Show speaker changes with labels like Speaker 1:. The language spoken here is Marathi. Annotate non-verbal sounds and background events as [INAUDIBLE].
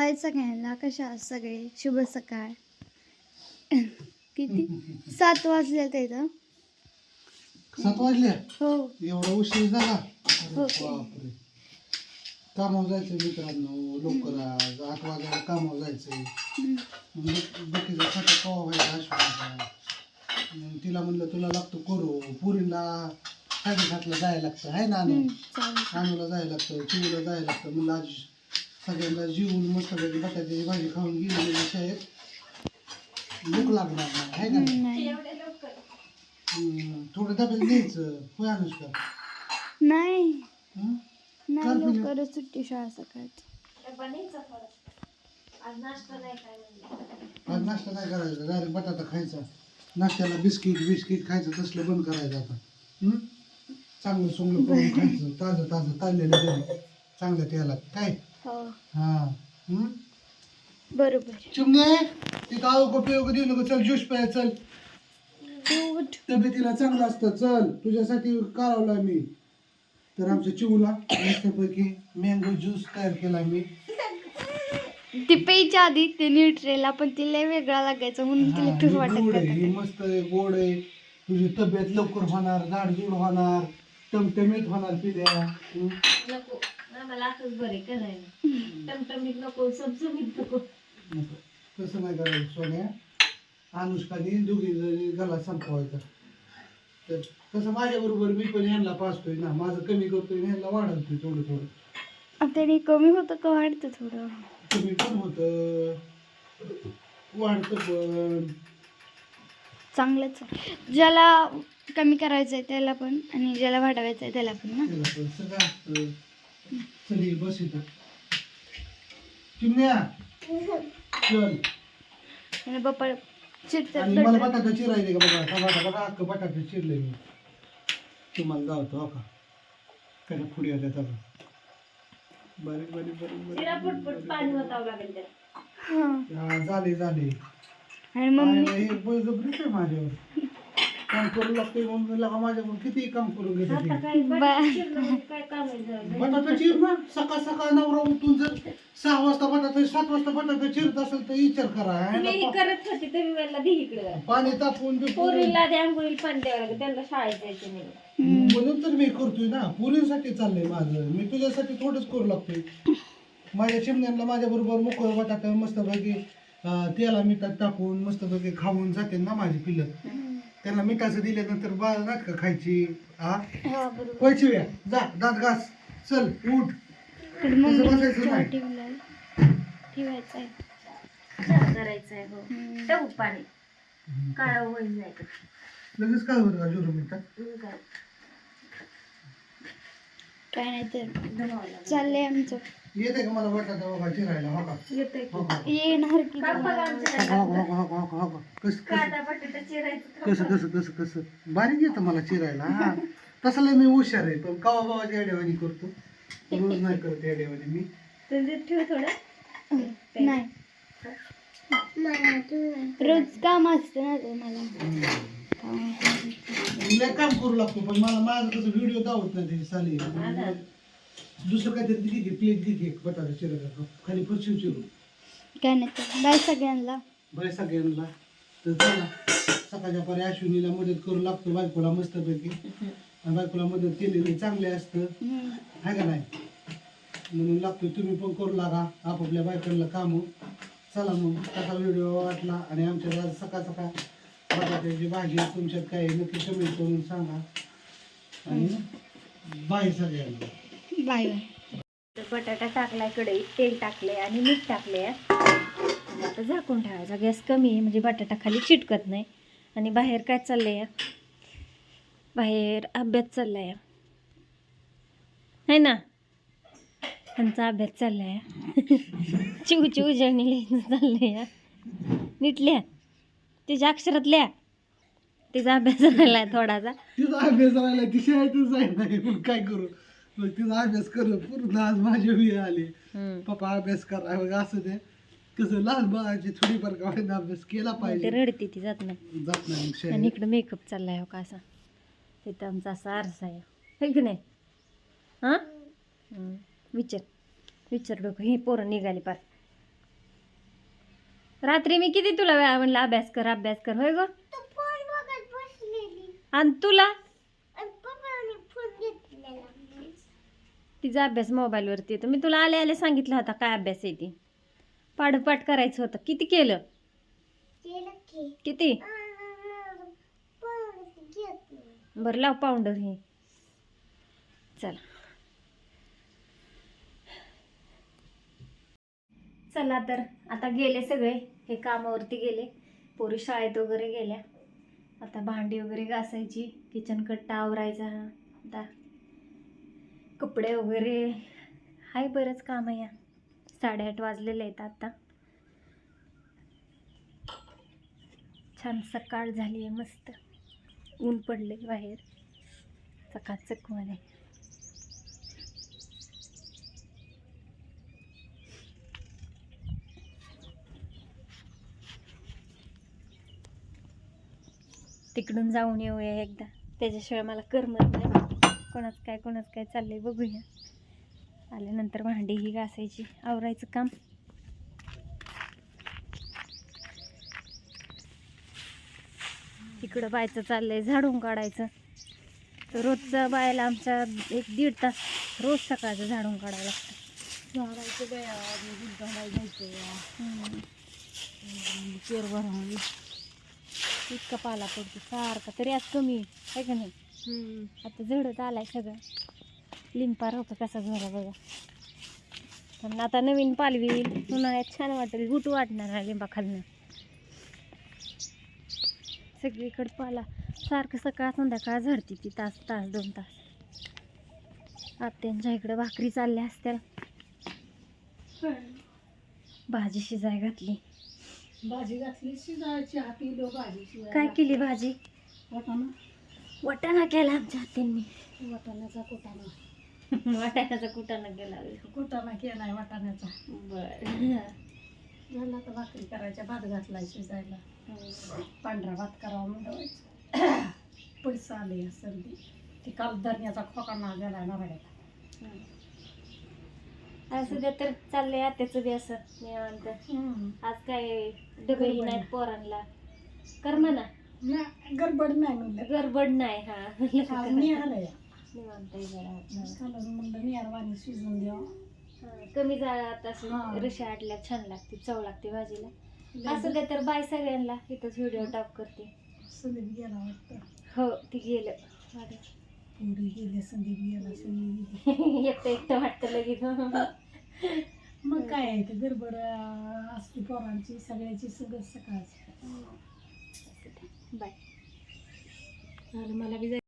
Speaker 1: हाय सगळ्यांना कशा आहात सगळे? शुभ सकाळ. [CLEARS THROAT] किती? [CLEARS THROAT] सात वाजले ते इथं
Speaker 2: सात वाजले
Speaker 1: हो.
Speaker 2: एवढा उशीर झाला?
Speaker 1: हो.
Speaker 2: बापरे. कामावर जायचं मित्रांनो लवकर आज आठ वाजायला कामावर जायचंय.
Speaker 1: हम्म.
Speaker 2: मग बाकीचा खाता कवा व्हायचा अश्विनीचा मग तिला म्हणलं तुला लागतो करू. पुरीला साडेसातला जायला लागतं आहे ना
Speaker 1: हम्म, चालेल.
Speaker 2: अनुला जायला लागतं चिवला जायला लागतं. म्हणलं आज सगळ्यांना जीवन मस्तपैकी बटाट्याची भाजी खाऊन गेली शाळेत भूक लागणार नाही आहे का? नाही?
Speaker 1: हम्म, नाही
Speaker 2: थोडं डब्यात घ्यायचं होय अनुष्का?
Speaker 1: नाही.
Speaker 2: हं?
Speaker 1: नाही सुट्टी शाळा सकाळची.
Speaker 2: आज नाश्ता काय करायचा. डायरेक्ट बटाटा खायचा. नाश्त्याला बिस्किट बिस्किट खायचं तसलं बंद करायचं आता. हं? चांगलं सोंगलं करून खायचं ताजं ताजं ताजलेलं घरी. चांगल्या तेलात काय?
Speaker 1: हो.
Speaker 2: हा. हं?
Speaker 1: बरोबर.
Speaker 2: चिमणे तिथं आऊ का पिऊ का देऊ नको. चल ज्यूस प्याय चल. तब्येतीला चांगलं असतं. चल तुझ्यासाठी काढवला मी. तर आमच्या चिवला मस्तपैकी मँगो ज्यूस तयार केला मी.
Speaker 1: ती प्यायच्या आधी ते न्यूट्रेला पण तिला वेगळा लागायचं म्हणून तिला
Speaker 2: हा, ही
Speaker 1: वाटत
Speaker 2: गोड आहे, ही
Speaker 1: होतं.
Speaker 2: मस्त आहे गोड आहे. तुझी तब्येत लवकर होणार जाडजूड होणार टमटमीत होणार पिल्या. हं?
Speaker 3: आम्हाला असंच बरे करायला टमटमीत नको सबसमीत नको.
Speaker 2: नको. तसं नाही करायचं सोन्या. अनुष्काने दोघी जणी गला संपवायचा. तर कसं माझ्या बरोबर मी पण ह्यांना पाचतोय ना. माझं कमी करतोय ह्यांना वाढवतोय थोडं थोडं.
Speaker 1: त्याने कमी होतं का वाढतं थोडं?
Speaker 2: कमी पण होतं. वाढतं पण.
Speaker 1: चांगलंच आहे. ज्याला कमी करायचं आहे त्याला पण आणि ज्याला वाढवायचं आहे त्याला पण ना?
Speaker 2: त्याला पण. सगळं असतं. सगळी बस इथं. चिमण्या. चल.
Speaker 1: आणि बाप्पा चिडतात
Speaker 2: आणि मला. बटाटा चिरायचे का बघा? हा बघा बघा अख्खं बटाटे चिरले मी. तुम्हाला गावतो हो का? कशा फुडी होत्या बघा बारीक बारीक बारीक
Speaker 3: तिला पाणी लागेल त्याला
Speaker 1: हा.
Speaker 2: झाले झाले.
Speaker 1: आणि मम्मी
Speaker 2: हे बळजबरीच आहे माझ्यावर. काम करू लागतोय म्हणून लगा माझ्याकडून किती काम करून घेते ती.
Speaker 3: बटाटा म्हणजे काय काम आहे झालं?
Speaker 2: बटाटा चिर ना. सकाळ सकाळ नवरा उठून जर सहा वाजता बटाटा सात वाजता बटाटा चिरत असेल तर विचार करा
Speaker 3: हे
Speaker 2: ह्याला
Speaker 3: करत होते तुम्ही मला दे इकडे.
Speaker 2: पा- पाणी तापवून
Speaker 3: पोरीला आंघोळीला पाणी द्यावं लागेल त्यांना शाळेत जायचं नाही.
Speaker 2: म्हणून तर मी करतोय ना. पुरीसाठी चाललंय माझं. मी तुझ्यासाठी थोडंच करू लागतोय. माझ्या चिमण्यांना माझ्या बरोबर मोकळं बटाटा मस्तपैकी अं, तेला मिठात टाकून मस्तपैकी खाऊन जाते ना माझी पिल्लं. त्यांना मिठाचं दिल्यानंतर बाळ नाटकं खायची? हा
Speaker 1: हा बरोबर.
Speaker 2: पैसे व्या जा दात घास. चल उठ. तसं बसायचं
Speaker 1: चहा
Speaker 2: नाही.
Speaker 1: ठेवलाय. ठेवायचा आहे
Speaker 3: चहा करायचं आहे हो
Speaker 1: हम्म.
Speaker 3: टाकू पाणी काळा होईल नाही का
Speaker 2: लगेच काय होतं का झिरो मिनिटात
Speaker 3: मग काय?
Speaker 1: काय नाही तर.
Speaker 3: लागेल.
Speaker 1: चाललंय आमचं.
Speaker 2: येते का मला चिरायला हो का?
Speaker 3: येतंय की.
Speaker 2: हो का?
Speaker 1: येणार तुम्हाला?
Speaker 3: आमच्या
Speaker 2: हो का, हो का, हो. कसं कसं? कसं कसं कसं कसं? बारीक येतं मला चिरायला हा. तसं मी हुशार आहे पण कवा बाबाची अड्यावानी करतो. रोज नाही करत अड्यावानी मी.
Speaker 3: ठेव थोडं.
Speaker 1: नाही. रोज काम असतं ना काम
Speaker 2: करू लागतो पण मला माझं कसं व्हिडिओ दावत नाही साली. दुसरं काहीतरी दिली की प्लेट दिली एक बटाटा चिरायला खाली फरशी चिरू
Speaker 1: काय नाही तर बाय सगळ्यांना.
Speaker 2: बरं सगळ्यांना. तर चला सकाळच्या परी अश्विनीला मदत करू लागतो. बायकोला मस्तपैकी. आणि बायकोला मदत केलेली चांगले असतं. आहे का नाही? म्हणून लागतो. तुम्ही पण करू लागा. आपापल्या बायकांना काम. चला मग. कसा व्हिडिओ वाटला आणि आमच्या आज सकाळ सकाळ बटाट्याची भाजी तुमच्यात काय नक्की कमेंट करून सांगा. आणि बाय सगळ्यांना.
Speaker 1: बाय.
Speaker 3: बटाटा टाकलाय कढईत तेल टाकले आणि मीठ टाकले आता झाकून ठेवायचा. गॅस कमी आहे म्हणजे बटाटा खाली चिटकत नाही. आणि बाहेर काय चाललंय? बाहेर अभ्यास चाललाय. है ना? त्यांचा अभ्यास चाललाय. चिव चिव जर्नी लिहायचं चाललंय. नीटल्या? तिच्या अक्षरात लिहा तिचा अभ्यास [LAUGHS] झालाय थोडासा.
Speaker 2: तिचा अभ्यास राहिला ती शाळेतच जाईल नाही पण काय करू? तिचा अभ्यास कर पूर्ण आज माझी वेळ आली. पप्पा अभ्यास करा मग असं ते कसं लहान बाळाची थोडीफार का होईना अभ्यास केला
Speaker 3: ते
Speaker 2: पाहिजे.
Speaker 3: रडते ती जात नाही.
Speaker 2: जात नाही मग
Speaker 3: आणि इकडं मेकअप चाललाय हो का असा. तिथं आमचा असा आरसा आहे. है की नाही? हां? हम्म. विचार. विचार डोकं. ही पोरं निघाली पार. रात्री मी किती तुला वेळा म्हणलं अभ्यास कर अभ्यास कर. होय ग? आणि तुला? तिचा अभ्यास मोबाईलवरती येतो. मी तुला आले आले सांगितलं होता काय अभ्यास आहे ती. पाठोपाठ करायचं होतं. किती केलं? किती? बरं लाव पावडर हे. चला. चला तर आता गेले सगळे. हे कामावरती गेले. पोरी शाळेत वगैरे गेल्या. आता भांडी वगैरे घासायची. किचन कट्टा आवरायचा. आता कपडे वगैरे आहे बरंच काम आहे या. साडेआठ वाजलेले आहेत आता. छान सकाळ झाली आहे मस्त. ऊन पडले बाहेर. चकाचकमध्ये तिकडून जाऊन येऊया एकदा. त्याच्याशिवाय मला करमत नाही. कोणाच काय कोणाच काय चाललंय बघूया. आल्यानंतर भांडी ही घासायची आवरायचं काम. तिकडं बायचं चाललंय झाडून काढायचं. तर रोजचं बायला आमच्या एक दीड तास रोज सकाळचं झाडून काढावं लागतं.
Speaker 4: झाडायचं बाया झाडायला जायचं
Speaker 3: इतका पाला पडतो सारखा तरी आज कमी आहे का नाही? आता झडत आलाय सगळं. लिंपार होतं कसा झाला बघा. पण आता नवीन पालवी उन्हाळ्यात छान वाटेल. गुटू वाटणार आहे लिंबा खालनं. सगळीकडे पाला. सारखं सकाळ संध्याकाळ झडती ती तास तास दोन तास. आत्यांच्या इकडे भाकरी चालल्या असत्या. भाजी शिजाय घातली.
Speaker 4: भाजी घातली शिजायची. हाती लो भाजी.
Speaker 3: काय केली भाजी?
Speaker 4: वाटाणा
Speaker 3: केला आमच्या हात्यांनी
Speaker 4: वाटाण्याचा कुटाणा. [LAUGHS]
Speaker 3: वाटाण्याचा कुटाणा केला
Speaker 4: कुटाणा केलाय वाटाण्याचा.
Speaker 3: बर.
Speaker 4: झाला तर भाकरी करायच्या भात घातलाय शिजायला. पांढरा भात करावा म्हणलं पैसा आले सर्दी ते. काल धरण्याचा खोका ना गेलाय नारळ्याला
Speaker 3: असं द्या तर चाललंय आत्याचं बी असं निवांत. आज काय डबेही नाहीत पोरांना कर म्हणा.
Speaker 4: ना गडबड नाही म्हणलं.
Speaker 3: गडबड नाही हा.
Speaker 4: आज निहार आहे.
Speaker 3: निवांत आहे जरा.
Speaker 4: कालच म्हणलं निहार वाणी द्यावं
Speaker 3: हा, कमी
Speaker 4: हा.
Speaker 3: रशी आटल्या छान लागते चव लागते भाजीला. असं द्या तर बाय सगळ्यांना इथंच व्हिडिओ टाक करते.
Speaker 4: संदीप गेला वाटतं.
Speaker 3: हो ती गेलं.
Speaker 4: पुरी गेले संदीप गेला. सगळी [LAUGHS]
Speaker 3: एकटं एकटं वाटतं लगेच.
Speaker 4: मग काय आहे ते गडबड अं, असते पोरांची सगळ्याची सगळं सकाळची.
Speaker 3: बाय.
Speaker 4: मला बी जायचं